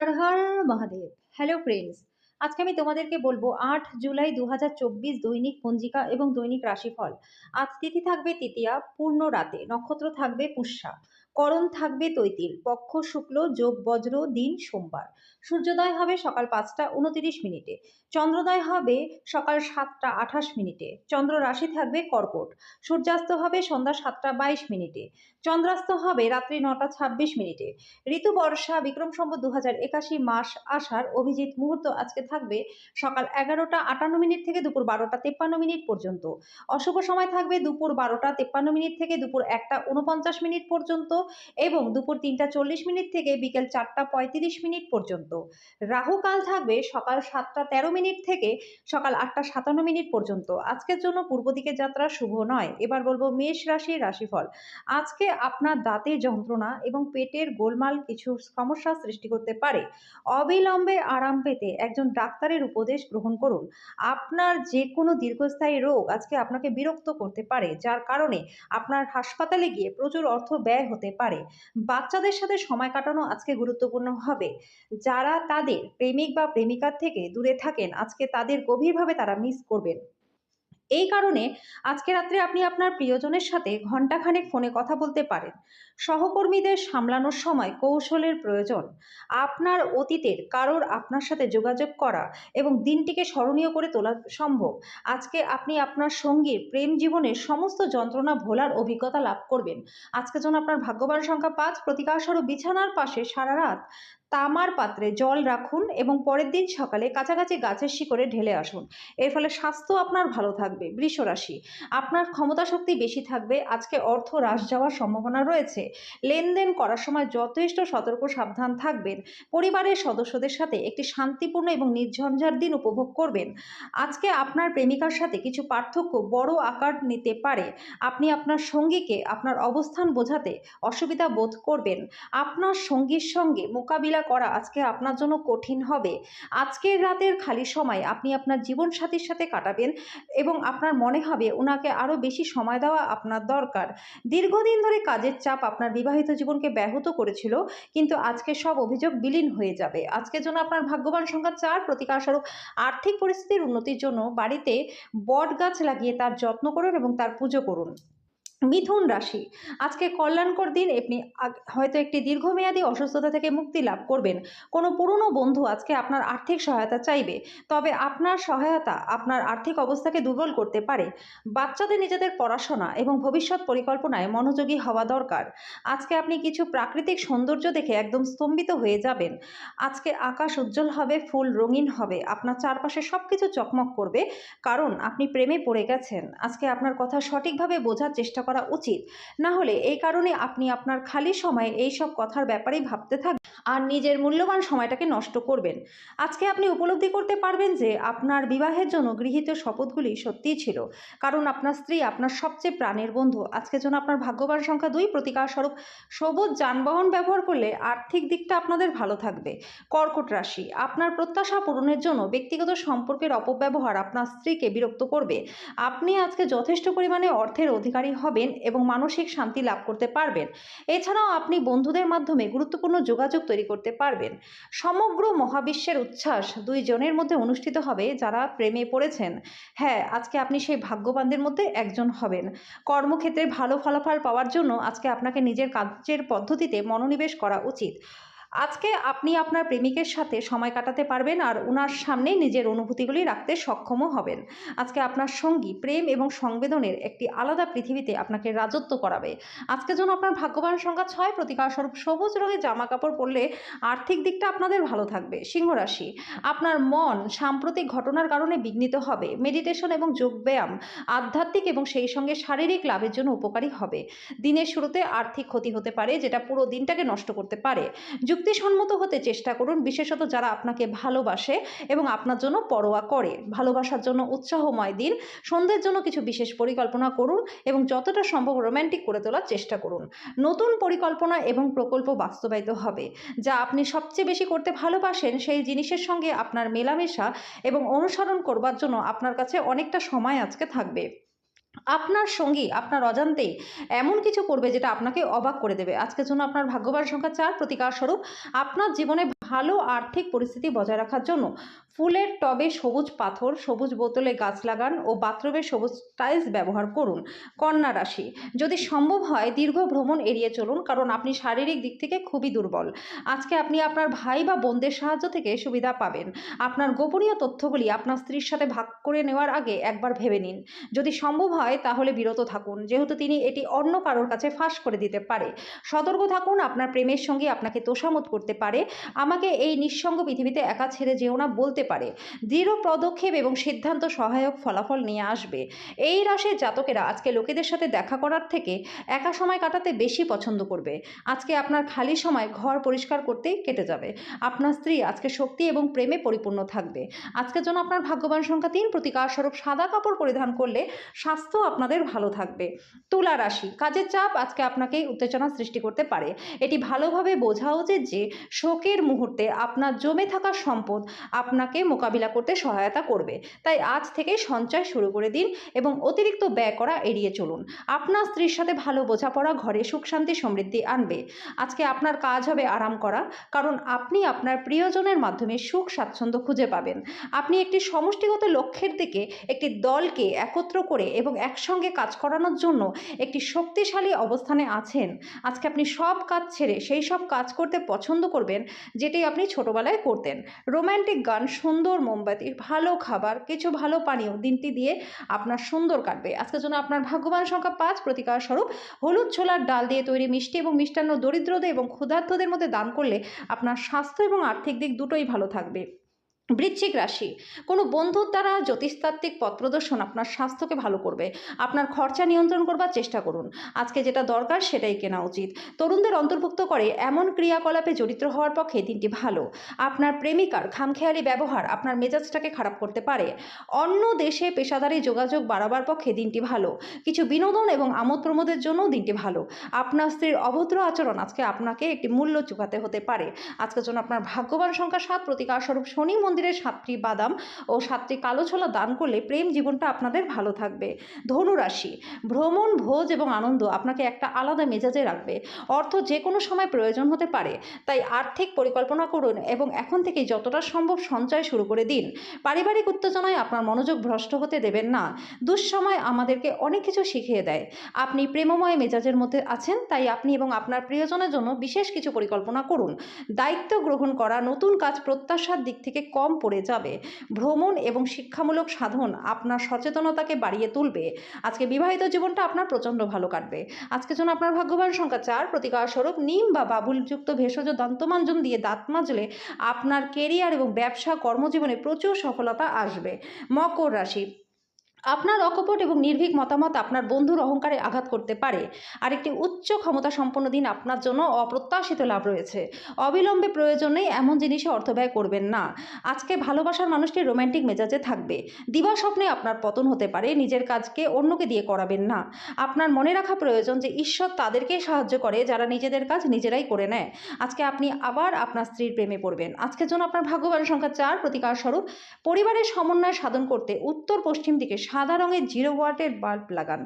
হর Har Mahadev. Hello friends আজকে আমি তোমাদেরকে বলব আট জুলাই দু হাজার চব্বিশ দৈনিক পঞ্জিকা এবং দৈনিক রাশিফল। আজ তিথি থাকবে তৃতীয়া, পূর্ণ রাতে, নক্ষত্র থাকবে পুষ্যা। করণ থাকবে তৈতিল, পক্ষ শুক্ল, যোগ বজ্র, দিন সোমবার। সূর্যোদয় হবে সকাল পাঁচটা উনতিরিশ মিনিটে, চন্দ্রোদয় হবে সকাল সাতটা আঠাশ মিনিটে, চন্দ্র রাশি থাকবে কর্কট, সূর্যাস্ত হবে সন্ধ্যা সাতটা বাইশ মিনিটে, চন্দ্রাস্ত হবে রাত্রি নটা ছাব্বিশ মিনিটে। ঋতু বর্ষা, বিক্রম সম্বত দু হাজার একাশি মাস আসার অভিজিৎ মুহূর্ত আজকে থাকবে সকাল এগারোটা আটান্ন মিনিট থেকে দুপুর বারোটা তেপ্পান্ন মিনিট পর্যন্ত। অশুভ সময় থাকবে দুপুর বারোটা তেপ্পান্ন মিনিট থেকে দুপুর একটা উনপঞ্চাশ মিনিট পর্যন্ত। এবং দুপুর তিনটা চল্লিশ মিনিট থেকে বিকেল চারটা পঁয়ত্রিশ মিনিট পর্যন্ত। রাহুকাল থাকবে সকাল সাতটা তেরো মিনিট থেকে সকাল আটটা সাতান্ন মিনিট পর্যন্ত। আজকের জন্য পূর্ব দিকের যাত্রা শুভ নয়। এবার বলব মেষ রাশির রাশিফল। আজকে আপনার দাঁতের যন্ত্রণা এবং পেটের গোলমাল কিছু সমস্যা সৃষ্টি করতে পারে। অবিলম্বে আরাম পেতে একজন ডাক্তারের উপদেশ গ্রহণ করুন। আপনার যে কোনো দীর্ঘস্থায়ী রোগ আজকে আপনাকে বিরক্ত করতে পারে, যার কারণে আপনার হাসপাতালে গিয়ে প্রচুর অর্থ ব্যয় হতে পারে। বাচ্চাদের সাথে সময় কাটানো আজকে গুরুত্বপূর্ণ হবে। যারা তাদের প্রেমিক বা প্রেমিকার থেকে দূরে থাকেন, আজকে তাদের গভীরভাবে তারা মিস করবেন। এই কারণে আজকে রাত্রে আপনি আপনার প্রিয়জনের সাথে ঘন্টাখানেক ফোনে কথা বলতে পারেন। সহকর্মীদের সামলানোর সময় কৌশলের প্রয়োজন। আপনার অতীতের কারোর আপনার সাথে যোগাযোগ করা এবং দিনটিকে স্মরণীয় করে তোলা সম্ভব। আজকে আপনি আপনার সঙ্গীর প্রেম জীবনের সমস্ত যন্ত্রণা ভোলার অভিজ্ঞতা লাভ করবেন। আজকে যেন আপনার ভাগ্যবান সংখ্যা পাঁচ প্রতিকারস্বরূপ বিছানার পাশে সারা রাত তামার পাত্রে জল রাখুন এবং পরের দিন সকালে কাছাকাছি গাছের শিকড়ে ঢেলে আসুন। এর ফলে স্বাস্থ্য আপনার ভালো থাকবে। বৃষ রাশি আপনার ক্ষমতা শক্তি বেশি থাকবে। আজকে অর্থ হ্রাস যাওয়ার সম্ভাবনা রয়েছে। লেনদেন করার সময় যথেষ্ট সতর্ক, সাবধান থাকবেন। পরিবারের সদস্যদের সাথে একটি শান্তিপূর্ণ এবং নির্ঝঞ্ঝাট দিন উপভোগ করবেন। আজকে আপনার প্রেমিকার সাথে কিছু পার্থক্য বড় আকার নিতে পারে। আপনি আপনার সঙ্গীকে আপনার অবস্থান বোঝাতে অসুবিধা বোধ করবেন। আপনার সঙ্গীর সঙ্গে মোকাবিলা করা আজকে আপনার জন্য কঠিন হবে। আজকের রাতের খালি সময় আপনি আপনার জীবনসাথীর সাথে কাটাবেন এবং আপনার মনে হবে, ওনাকে আরও বেশি সময় দেওয়া আপনার দরকার। দীর্ঘদিন ধরে কাজের চাপ আপনার বিবাহিত জীবনকে ব্যাহত করেছিল, কিন্তু আজকে সব অভিযোগ বিলীন হয়ে যাবে। আজকের জন্য আপনার ভাগ্যবান সংখ্যা চার প্রতিকার প্রতিকারস্বরূপ আর্থিক পরিস্থিতির উন্নতির জন্য বাড়িতে বট গাছ লাগিয়ে তার যত্ন করুন এবং তার পুজো করুন। মিথুন রাশি। আজকে কল্যাণকর দিন, আপনি হয়তো একটি দীর্ঘমেয়াদী অসুস্থতা থেকে মুক্তি লাভ করবেন। কোনো পুরনো বন্ধু আজকে আপনার আর্থিক সহায়তা চাইবে। তবে আপনার সহায়তা আপনার আর্থিক অবস্থাকে দুর্বল করতে পারে। বাচ্চাদের নিজেদের পড়াশোনা এবং ভবিষ্যৎ পরিকল্পনায় মনোযোগী হওয়া দরকার। আজকে আপনি কিছু প্রাকৃতিক সৌন্দর্য দেখে একদম স্তম্ভিত হয়ে যাবেন। আজকে আকাশ উজ্জ্বল হবে, ফুল রঙিন হবে, আপনার চারপাশে সব কিছু চকমক করবে, কারণ আপনি প্রেমে পড়ে গেছেন। আজকে আপনার কথা সঠিকভাবে বোঝার চেষ্টা করা উচিত। না হলে এই কারণে আপনি আপনার খালি সময়ে এই সব কথার ব্যাপারেই ভাবতে থাকবেন আর নিজের মূল্যবান সময়টাকে নষ্ট করবেন। আজকে আপনি উপলব্ধি করতে পারবেন যে আপনার বিবাহের জন্য গৃহীত শপথগুলি সত্যিই ছিল। কারণ আপনার স্ত্রী আপনার সবচেয়ে প্রাণের বন্ধু। আজকের জন্য আপনার ভাগ্যবান সংখ্যা দুই প্রতিকার স্বরূপ সবুজ যানবাহন ব্যবহার করলে আর্থিক দিকটা আপনাদের ভালো থাকবে। কর্কট রাশি, আপনার প্রত্যাশা পূরণের জন্য ব্যক্তিগত সম্পর্কের অপব্যবহার আপনার স্ত্রীকে বিরক্ত করবে। আপনি আজকে যথেষ্ট পরিমাণে অর্থের অধিকারী হবেন এবং মানসিক শান্তি লাভ করতে পারবেন। এছাড়াও আপনি বন্ধুদের মাধ্যমে গুরুত্বপূর্ণ যোগাযোগ তৈরি করতে পারবেন। সমগ্র মহাবিশ্বের উচ্ছ্বাস দুইজনের মধ্যে অনুষ্ঠিত হবে যারা প্রেমে পড়েছেন। হ্যাঁ আজকে আপনি সেই ভাগ্যবানদের মধ্যে একজন হবেন। কর্মক্ষেত্রে ভালো ফলাফল পাওয়ার জন্য আজকে আপনাকে নিজের কাজের পদ্ধতিতে মনোনিবেশ করা উচিত। আজকে আপনি আপনার প্রেমিকের সাথে সময় কাটাতে পারবেন আর ওনার সামনে নিজের অনুভূতিগুলি রাখতে সক্ষমও হবেন। আজকে আপনার সঙ্গী প্রেম এবং সংবেদনের একটি আলাদা পৃথিবীতে আপনাকে রাজত্ব করাবে। আজকে যেন আপনার ভাগ্যবান সংখ্যা ছয়, প্রতিকারস্বরূপ সবুজ রঙের জামা কাপড় পরলে আর্থিক দিকটা আপনাদের ভালো থাকবে। সিংহ রাশি আপনার মন সাম্প্রতিক ঘটনার কারণে বিঘ্নিত হবে। মেডিটেশন এবং যোগব্যায়াম আধ্যাত্মিক এবং সেই সঙ্গে শারীরিক লাভের জন্য উপকারী হবে। দিনের শুরুতে আর্থিক ক্ষতি হতে পারে, যেটা পুরো দিনটাকে নষ্ট করতে পারে। যুক্তিসম্মত হতে চেষ্টা করুন, বিশেষত যারা আপনাকে ভালোবাসে এবং আপনার জন্য পরোয়া করে। ভালোবাসার জন্য উৎসাহময় দিন, সন্ধ্যের জন্য কিছু বিশেষ পরিকল্পনা করুন এবং যতটা সম্ভব রোম্যান্টিক করে তোলার চেষ্টা করুন। নতুন পরিকল্পনা এবং প্রকল্প বাস্তবায়িত হবে, যা আপনি সবচেয়ে বেশি করতে ভালোবাসেন সেই জিনিসের সঙ্গে আপনার মেলামেশা এবং অনুসরণ করবার জন্য আপনার কাছে অনেকটা সময় আজকে থাকবে। আপনার সঙ্গী, আপনার অজান্তে এমন কিছু করবে যেটা আপনাকে অবাক করে দেবে। আজকের জন্য আপনার ভাগ্যবান সংখ্যা চার, প্রতিকার স্বরূপ। আপনার জীবনে ভালো আর্থিক পরিস্থিতি বজায় রাখার জন্য ফুলের টবে সবুজ পাথর, সবুজ বোতলে গাছ লাগান ও বাথরুমে সবুজ টাইলস ব্যবহার করুন। কন্যা রাশি, যদি সম্ভব হয় দীর্ঘ ভ্রমণ এড়িয়ে চলুন কারণ আপনি শারীরিক দিক থেকে খুবই দুর্বল। আজকে আপনি আপনার ভাই বা বোনদের সাহায্য থেকে সুবিধা পাবেন। আপনার গোপনীয় তথ্যগুলি আপনার স্ত্রীর সাথে ভাগ করে নেওয়ার আগে একবার ভেবে নিন। যদি সম্ভব হয় তাহলে বিরত থাকুন, যেহেতু তিনি এটি অন্য কারোর কাছে ফাঁস করে দিতে পারে। সতর্ক থাকুন, আপনার প্রেমের সঙ্গে আপনাকে তোষামত করতে পারে। আমাকে এই নিঃসঙ্গ পৃথিবীতে একা ছেড়ে যেও না বলতে পারে। দৃঢ় পদক্ষেপ এবং সিদ্ধান্ত সহায়ক ফলাফল নিয়ে আসবে। এই রাশির জাতকেরা আজকে লোকেদের সাথে দেখা করার থেকে একা সময় কাটাতে বেশি পছন্দ করবে। আজকে আপনার খালি সময় ঘর পরিষ্কার করতেই কেটে যাবে। আপনার স্ত্রী আজকে শক্তি এবং প্রেমে পরিপূর্ণ থাকবে। আজকের জন্য আপনার ভাগ্যবান সংখ্যা তিন প্রতিকার স্বরূপ সাদা কাপড় পরিধান করলে স্বাস্থ্য আপনাদের ভালো থাকবে। তুলা রাশি, কাজের চাপ আজকে আপনাকে উত্তেজনা সৃষ্টি করতে পারে। এটি ভালোভাবে বোঝা উচিত যে শোকের মুহূর্তে আপনার জমে থাকা সম্পদ আপনাকে মোকাবিলা করতে সহায়তা করবে। তাই আজ থেকে সঞ্চয় শুরু করে দিন এবং অতিরিক্ত ব্যয় করা এড়িয়ে চলুন। আপনার স্ত্রীর সাথে ভালো বোঝাপড়া, ঘরে সুখ, শান্তি, সমৃদ্ধি আনবে। আজকে আপনার কাজ হবে আরাম করা, কারণ আপনি আপনার প্রিয়জনের মাধ্যমে সুখ, স্বাচ্ছন্দ্য খুঁজে পাবেন। আপনি একটি সমষ্টিগত লক্ষ্যের দিকে একটি দলকে একত্র করে এবং একসঙ্গে কাজ করানোর জন্য একটি শক্তিশালী অবস্থানে আছেন। আজকে আপনি সব কাজ ছেড়ে সেই সব কাজ করতে পছন্দ করবেন, যেটি আপনি ছোটোবেলায় করতেন। রোম্যান্টিক গান, সুন্দর মোমবাতি, ভালো খাবার, কিছু ভালো পানীয় দিনটি দিয়ে আপনার সুন্দর কাটবে। আজকের জন্য আপনার ভাগ্যবান সংখ্যা পাঁচ। প্রতিকার স্বরূপ হলুদ ছোলার ডাল দিয়ে তৈরি মিষ্টি এবং মিষ্টান্ন দরিদ্রদের এবং ক্ষুধার্তদের মধ্যে দান করলে আপনার স্বাস্থ্য এবং আর্থিক দিক দুটোই ভালো থাকবে। বৃশ্চিক রাশি, কোনো বন্ধুর দ্বারা জ্যোতিষতাত্ত্বিক পথ প্রদর্শন আপনার স্বাস্থ্যকে ভালো করবে। আপনার খরচা নিয়ন্ত্রণ করবার চেষ্টা করুন। আজকে যেটা দরকার সেটাই কেনা উচিত। তরুণদের অন্তর্ভুক্ত করে এমন ক্রিয়াকলাপে জড়িত হওয়ার পক্ষে দিনটি ভালো। আপনার প্রেমিকার খামখেয়ালি ব্যবহার আপনার মেজাজটাকে খারাপ করতে পারে। অন্য দেশে পেশাদারি যোগাযোগ বাড়াবার পক্ষে দিনটি ভালো। কিছু বিনোদন এবং আমোদ প্রমোদের জন্যও দিনটি ভালো। আপনার স্ত্রীর অভদ্র আচরণ আজকে আপনাকে একটি মূল্য চুকাতে হতে পারে। আজকের জন্য আপনার ভাগ্যবান সংখ্যা সাত, প্রতিকার স্বরূপ শনি মন্দিরের সাতটি বাদাম ও সাতটি কালো ছোলা দান করলে প্রেম জীবনটা আপনাদের ভালো থাকবে। ধনুরাশি, ভ্রমণ, ভোজ এবং আনন্দ আপনাকে একটা আলাদা মেজাজে রাখবে। অর্থ যে কোনো সময় প্রয়োজন হতে পারে। তাই আর্থিক পরিকল্পনা করুন এবং এখন থেকে যতটা সম্ভব সঞ্চয় শুরু করে দিন। পারিবারিক উত্তেজনায় আপনার মনোযোগ ভ্রষ্ট হতে দেবেন না। দুঃসময় আমাদেরকে অনেক কিছু শিখিয়ে দেয়। আপনি প্রেমময় মেজাজের মধ্যে আছেন, তাই আপনি এবং আপনার প্রিয়জনের জন্য বিশেষ কিছু পরিকল্পনা করুন। দায়িত্ব গ্রহণ করা, নতুন কাজ প্রত্যাশার দিক থেকে কম পড়ে যাবে। ভ্রমণ এবং শিক্ষামূলক সাধন আপনার সচেতনতাকে বাড়িয়ে তুলবে। আজকে বিবাহিত জীবনটা আপনার প্রচণ্ড ভালো কাটবে। আজকে যেন আপনার ভাগ্যবান সংখ্যা চার, প্রতিকার স্বরূপ নিম বা বাবুলযুক্ত ভেষজ দন্তমাঞ্জন দিয়ে দাঁত মাজলে আপনার কেরিয়ার এবং ব্যবসা কর্মজীবনে প্রচুর সফলতা আসবে। মকর রাশি আপনার অকপট এবং নির্ভীক মতামত আপনার বন্ধুর অহংকারে আঘাত করতে পারে। আর একটি উচ্চ ক্ষমতা সম্পন্ন দিন আপনার জন্য অপ্রত্যাশিত লাভ রয়েছে। অবিলম্বে প্রয়োজনেই এমন জিনিসে অর্থ ব্যয় করবেন না। আজকে ভালোবাসার মানুষটি রোম্যান্টিক মেজাজে থাকবে। দিবা স্বপ্নে আপনার পতন হতে পারে, নিজের কাজকে অন্যকে দিয়ে করাবেন না। আপনার মনে রাখা প্রয়োজন যে ঈশ্বর তাদেরকেই সাহায্য করে, যারা নিজেদের কাজ নিজেরাই করে নেয়। আজকে আপনি আবার আপনার স্ত্রীর প্রেমে পড়বেন। আজকের জন্য আপনার ভাগ্যবান সংখ্যা চার। প্রতিকার স্বরূপ, পরিবারের সমন্বয় সাধন করতে উত্তর পশ্চিম দিকে সাদা রঙের জিরো ওয়াটের বাল্ব লাগান।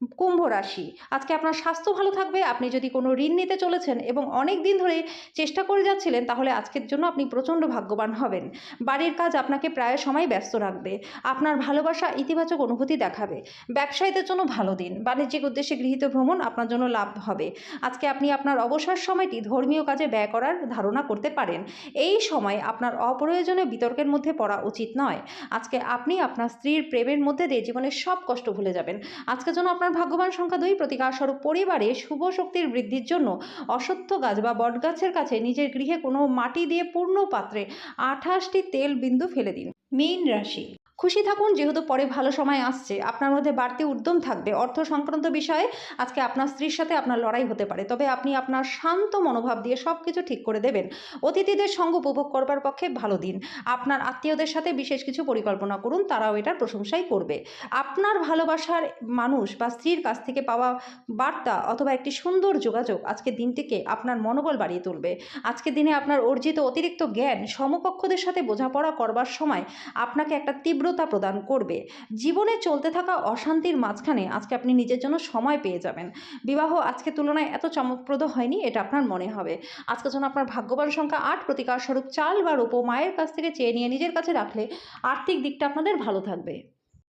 কুম্ভ রাশি। আজকে আপনার স্বাস্থ্য ভালো থাকবে, আপনি যদি কোনো ঋণ নিতে চলেছেন এবং অনেক দিন ধরে চেষ্টা করে যাচ্ছিলেন, তাহলে আজকের জন্য আপনি প্রচণ্ড ভাগ্যবান হবেন। বাড়ির কাজ আপনাকে প্রায় সময় ব্যস্ত রাখবে। আপনার ভালোবাসা ইতিবাচক অনুভূতি দেখাবে। ব্যবসায়ীদের জন্য ভালো দিন। বাণিজ্যিক উদ্দেশ্যে গৃহীত ভ্রমণ আপনার জন্য লাভ হবে। আজকে আপনি আপনার অবসর সময়টি ধর্মীয় কাজে ব্যয় করার ধারণা করতে পারেন। এই সময় আপনার অপ্রয়োজনীয় বিতর্কের মধ্যে পড়া উচিত নয়। আজকে আপনি আপনার স্ত্রীর প্রেমের মধ্যে দিয়ে জীবনের সব কষ্ট ভুলে যাবেন। আজকের জন্য আপনার ভাগ্যবান সংখ্যা দুই প্রতিকার স্বরূপ পরিবারে শুভ শক্তির বৃদ্ধির জন্য অশ্বত্থ গাছ বা বটগাছের কাছে নিজের গৃহে কোনো মাটি দিয়ে পূর্ণ পাত্রে আঠাশটি তেল বিন্দু ফেলে দিন। মীন রাশি খুশি থাকুন, যেহেতু পরে ভালো সময় আসছে। আপনার মধ্যে বাড়তি উদ্যম থাকবে। অর্থ সংক্রান্ত বিষয়ে আজকে আপনার স্ত্রীর সাথে আপনার লড়াই হতে পারে। তবে আপনি আপনার শান্ত মনোভাব দিয়ে সব কিছু ঠিক করে দেবেন। অতিথিদের সঙ্গ উপভোগ করবার পক্ষে ভালো দিন। আপনার আত্মীয়দের সাথে বিশেষ কিছু পরিকল্পনা করুন, তারাও এটার প্রশংসাই করবে। আপনার ভালোবাসার মানুষ বা স্ত্রীর কাছ থেকে পাওয়া বার্তা অথবা একটি সুন্দর যোগাযোগ আজকে দিনটিকে আপনার মনোবল বাড়িয়ে তুলবে। আজকের দিনে আপনার অর্জিত অতিরিক্ত জ্ঞান সমকক্ষদের সাথে বোঝাপড়া করবার সময় আপনাকে একটা তীব্র পূর্ণতা প্রদান করবে। জীবনে চলতে থাকা অশান্তির মাঝখানে আজকে আপনি নিজের জন্য সময় পেয়ে যাবেন। বিবাহ আজকে তুলনায় এত চমকপ্রদ হয়নি, এটা আপনার মনে হবে। আজকে যেন আপনার ভাগ্যবান সংখ্যা আট, প্রতিকার স্বরূপ চাল বা রূপ মায়ের কাছ থেকে চেয়ে নিয়ে নিজের কাছে রাখলে আর্থিক দিকটা আপনাদের ভালো থাকবে।